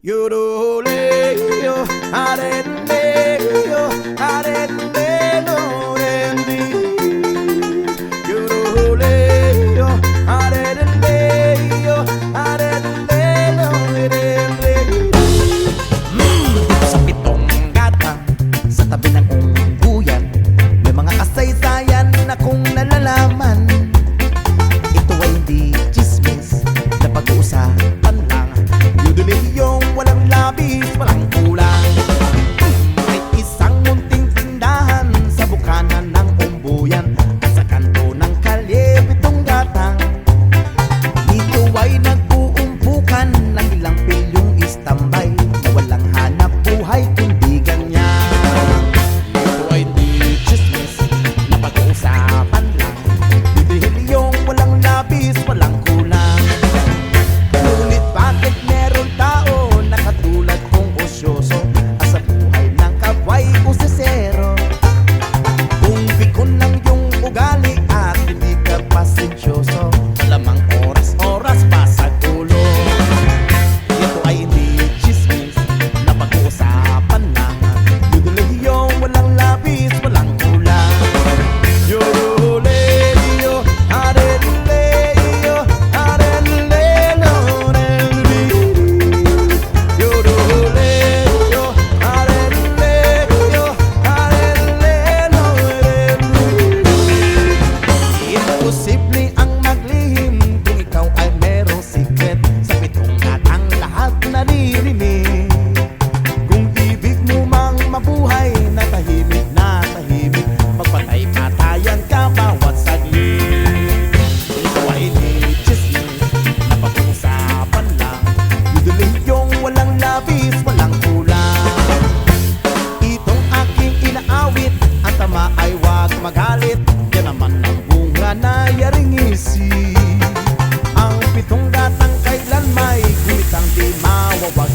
You do, le, yo, ale, simply ka na yaringisi Ang pitong gatang kailan may kumitang di mawawag